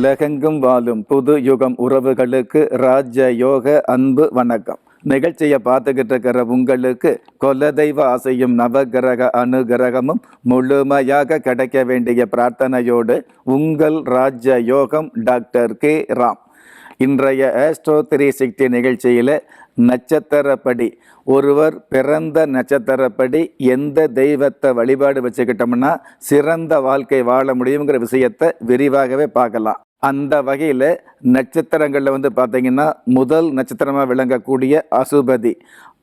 உலகெங்கும் வாழும் புது யுகம் உறவுகளுக்கு ராஜ யோக அன்பு வணக்கம். நிகழ்ச்சியை பார்த்துக்கிட்டு இருக்கிற உங்களுக்கு கொலதெய்வ ஆசையும் நவகிரக அனுகிரகமும் முழுமையாக கிடைக்க வேண்டிய பிரார்த்தனையோடு உங்கள் ராஜ யோகம் டாக்டர் கே. ராம். இன்றைய ஆஸ்ட்ரோ த்ரீ சிக்ஸ்டி நிகழ்ச்சியில் நட்சத்திரப்படி ஒருவர் பிறந்த நட்சத்திரப்படி எந்த தெய்வத்தை வழிபாடு வச்சுக்கிட்டோம்னா சிறந்த வாழ்க்கை வாழ முடியுங்கிற விஷயத்தை விரிவாகவே பார்க்கலாம். அந்த வகையில் நட்சத்திரங்களில் வந்து பார்த்தீங்கன்னா முதல் நட்சத்திரமாக விளங்கக்கூடிய அசுபதி.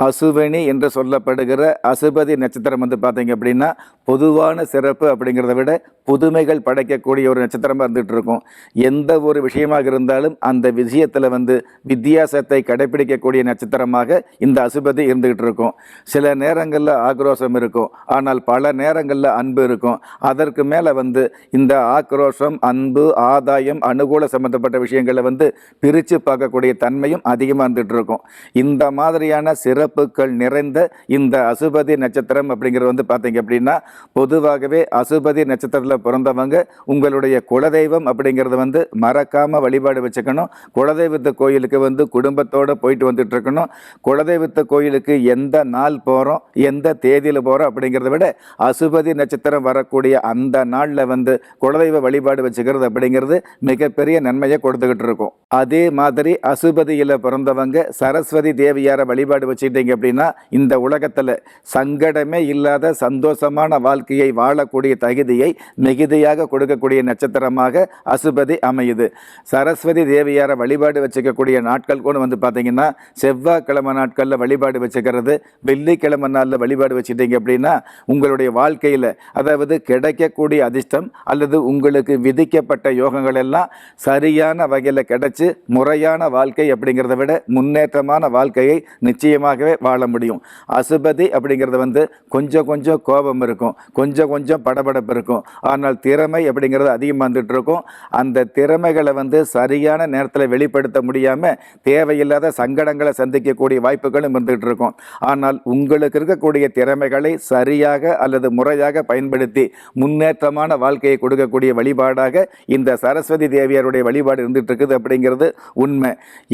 அசுவனி என்று சொல்லப்படுகிற அசுபதி நட்சத்திரம் வந்து பார்த்தீங்க அப்படின்னா பொதுவான சிறப்பு அப்படிங்கிறத விட புதுமைகள் படைக்கக்கூடிய ஒரு நட்சத்திரமாக இருந்துகிட்டு இருக்கும். எந்த ஒரு விஷயமாக இருந்தாலும் அந்த விஷயத்தில் வந்து வித்தியாசத்தை கடைபிடிக்கக்கூடிய நட்சத்திரமாக இந்த அசுபதி இருந்துகிட்டு இருக்கும். சில நேரங்களில் ஆக்ரோஷம் இருக்கும். ஆனால் பல நேரங்களில் அன்பு இருக்கும். அதற்கு மேலே வந்து இந்த ஆக்ரோஷம் அன்பு ஆதாயம் அனுகூல சம்பந்தப்பட்ட விஷயங்களை வந்து பிரித்து பார்க்கக்கூடிய தன்மையும் அதிகமாக இருந்துகிட்டு இருக்கும். இந்த மாதிரியான சிறப்புகள் நிறைந்த இந்த அசுபதி நட்சத்திரம் அப்படிங்கிறது வந்து பார்த்தீங்க அப்படின்னா பொதுவாகவே அசுபதி நட்சத்திரத்தில் பிறந்தவங்க உங்களுடைய குலதெய்வம் அப்படிங்கிறது வந்து மறக்காமல் வழிபாடு வச்சுக்கணும். குலதெய்வத்து கோயிலுக்கு வந்து குடும்பத்தோடு போயிட்டு வந்துட்டு இருக்கணும். குலதெய்வத்து கோயிலுக்கு எந்த நாள் போகிறோம் எந்த தேதியில் போகிறோம் அப்படிங்கிறத விட அசுபதி நட்சத்திரம் வரக்கூடிய அந்த நாளில் வந்து குலதெய்வ வழிபாடு வச்சுக்கிறது அப்படிங்கிறது மிகப்பெரிய நன்மையை கொடுத்துக்கிட்டு இருக்கும். அதே மாதிரி அசுபதியில் பிறந்தவங்க சரஸ்வதி தேவியாரை வழிபாடு வச்சுக்கிட்டீங்க அப்படின்னா இந்த உலகத்தில் சங்கடமே இல்லாத சந்தோஷமான வாழ்க்கையை வாழக்கூடிய தகுதியை மிகுதியாக கொடுக்கக்கூடிய நட்சத்திரமாக அசுபதி அமையுது. சரஸ்வதி தேவியாரை வழிபாடு வச்சுக்கக்கூடிய நாட்கள் கூட வந்து பார்த்தீங்கன்னா செவ்வாய்க்கிழமை நாட்களில் வழிபாடு வச்சுக்கிறது வெள்ளிக்கிழமை நாளில் வழிபாடு வச்சுட்டீங்க அப்படின்னா உங்களுடைய வாழ்க்கையில் அதாவது கிடைக்கக்கூடிய அதிர்ஷ்டம் அல்லது உங்களுக்கு விதிக்கப்பட்ட யோகங்கள் எல்லாம் சரியான வகையில் கிடச்சி முறையான வாழ்க்கை அப்படிங்கிறத விட முன்னேற்றமான வாழ்க்கையை நிச்சயமாகவே வாழ முடியும். அசுபதி அப்படிங்கிறது வந்து கொஞ்சம் கொஞ்சம் கோபம் இருக்கும். கொஞ்சம் கொஞ்சம் படபடப்பு இருக்கும். ஆனால் திறமை அப்படிங்கிறது அதிகமாக வந்துட்டு இருக்கும். அந்த திறமைகளை வந்து சரியான நேரத்தில் வெளிப்படுத்த முடியாமல் தேவையில்லாத சங்கடங்களை சந்திக்கக்கூடிய வாய்ப்புகளும் இருந்துகிட்டு இருக்கும். ஆனால் உங்களுக்கு இருக்கக்கூடிய திறமைகளை சரியாக அல்லது முறையாக பயன்படுத்தி முன்னேற்றமான வாழ்க்கையை கொடுக்கக்கூடிய வழிபாடாக இந்த சரஸ்வதி தேவியாருடைய வழிபாடு இருந்துட்டு இருக்குது அப்படிங்கிறது உண்மை.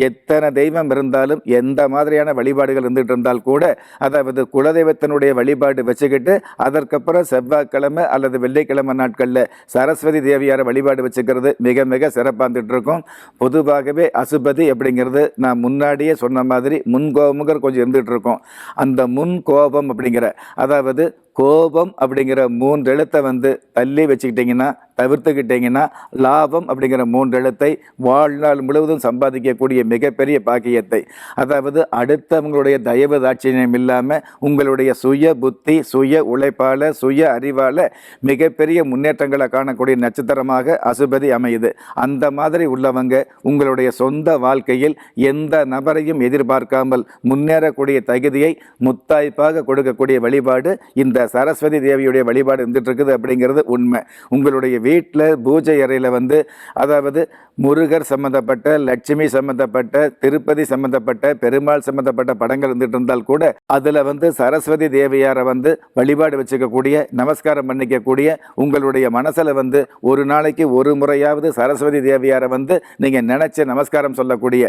எத்தனை தெய்வம் இருந்தாலும் எந்த மாதிரியான வழிபாடுகள் இருந்துட்டு இருந்தால் கூட அதாவது குலதெய்வத்தினுடைய வழிபாடு வச்சுக்கிட்டு அதற்கப்புறம் செவ்வாய்க்கிழமை அல்லது வெள்ளிக்கிழமை நாட்களில் சரஸ்வதி தேவியாரை வழிபாடு வச்சுக்கிறது மிக மிக சிறப்பாக இருக்கும் பொதுவாகவே அசுபதி அப்படிங்கிறது நான் முன்னாடியே சொன்ன மாதிரி முன்கோபங்கிற கொஞ்சம் இருந்துகிட்டு இருக்கும் அந்த முன் கோபம் அப்படிங்கிற அதாவது கோபம் அப்படிங்கிற மூன்று எழுத்தை வந்து தள்ளி வச்சுக்கிட்டிங்கன்னா தவிர்த்துக்கிட்டிங்கன்னா லாபம் அப்படிங்கிற மூன்று எழுத்தை வாழ்நாள் முழுவதும் சம்பாதிக்கக்கூடிய மிகப்பெரிய பாக்கியத்தை. அதாவது அடுத்தவங்களுடைய தயவு தாட்சியம் இல்லாமல் உங்களுடைய சுய புத்தி சுய உழைப்பால் சுய அறிவால் மிகப்பெரிய முன்னேற்றங்களை காணக்கூடிய நட்சத்திரமாக அசுபதி அமையுது. அந்த மாதிரி உள்ளவங்க உங்களுடைய சொந்த வாழ்க்கையில் எந்த நபரையும் எதிர்பார்க்காமல் முன்னேறக்கூடிய தகுதியை முத்தாய்ப்பாக கொடுக்கக்கூடிய வழிபாடு இந்த சரஸ்வதி தேவியுடைய வழிபாடு இருந்துட்டு இருக்குது அப்படிங்கிறது உண்மை. உங்களுடைய வீட்டில் பூஜை அறையில் வந்து அதாவது முருகர் சம்பந்தப்பட்ட லட்சுமி சம்பந்தப்பட்ட திருப்பதி சம்பந்தப்பட்ட பெருமாள் சம்பந்தப்பட்ட படங்கள் இருந்துட்டு இருந்தால் கூட அதில் வந்து சரஸ்வதி தேவியாரை வந்து வழிபாடு வச்சுக்கக்கூடிய நமஸ்காரம் பண்ணிக்கக்கூடிய உங்களுடைய மனசில் வந்து ஒரு நாளைக்கு ஒரு முறையாவது சரஸ்வதி தேவியாரை வந்து நீங்கள் நினச்சி நமஸ்காரம் சொல்லக்கூடிய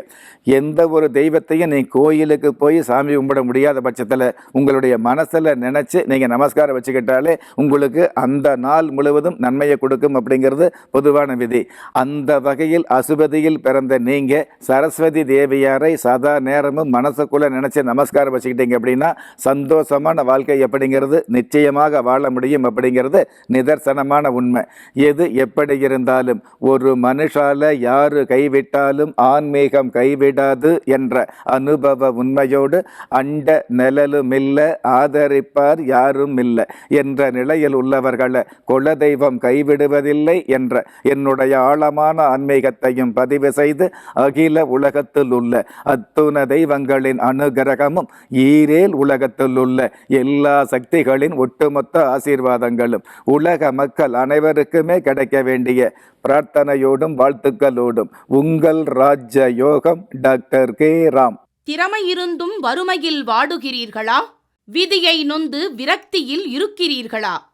எந்த ஒரு தெய்வத்தையும் நீ கோயிலுக்கு போய் சாமி கும்பிட முடியாத பட்சத்தில் உங்களுடைய மனசில் நினச்சி நீங்கள் நமஸ்காரம் வச்சுக்கிட்டாலே உங்களுக்கு அந்த நாள் முழுவதும் நன்மையை இருக்கும் அப்படிங்கிறது பொதுவான விதி. அந்த வகையில் அசுபதியில் பிறந்த நீங்கள் சரஸ்வதி தேவியாரை சதா நேரமும் மனசுக்குள்ளே நினச்சி நமஸ்காரம் வச்சுக்கிட்டீங்க அப்படின்னா சந்தோஷமான வாழ்க்கை அப்படிங்கிறது நிச்சயமாக வாழ முடியும் அப்படிங்கிறது நிதர்சனமான உண்மை. எது எப்படி இருந்தாலும் ஒரு மனுஷால யாரு கைவிட்டாலும் ஆன்மீகம் கைவிடாது என்ற அனுபவ உண்மையோடு அண்ட நிழலும் இல்லை ஆதரிப்பார் யாரும் இல்லை என்ற நிலையில் உள்ளவர்களை குலதெய்வம் கைவிடுவதில்லை என்ற என்னுடைய ஆழமான ஆன்மீகத்தையும் பதிவு செய்து அகில உலகத்தில் உள்ள அத்துண தெய்வங்களின் அனுகிரகமும் ஈரேல் உலகத்தில் உள்ள எல்லா சக்திகளின் ஒட்டுமொத்த ஆசீர்வாதங்களும் உலக மக்கள் அனைவருக்குமே கிடைக்க வேண்டிய பிரார்த்தனையோடும் வாழ்த்துக்களோடும். உங்கள் ராஜ்ய யோகம் டாக்டர் கே. ராம். திறமை இருந்தும் வறுமையில் வாடுகிறீர்களா? விதியை நொந்து விரக்தியில் இருக்கிறீர்களா?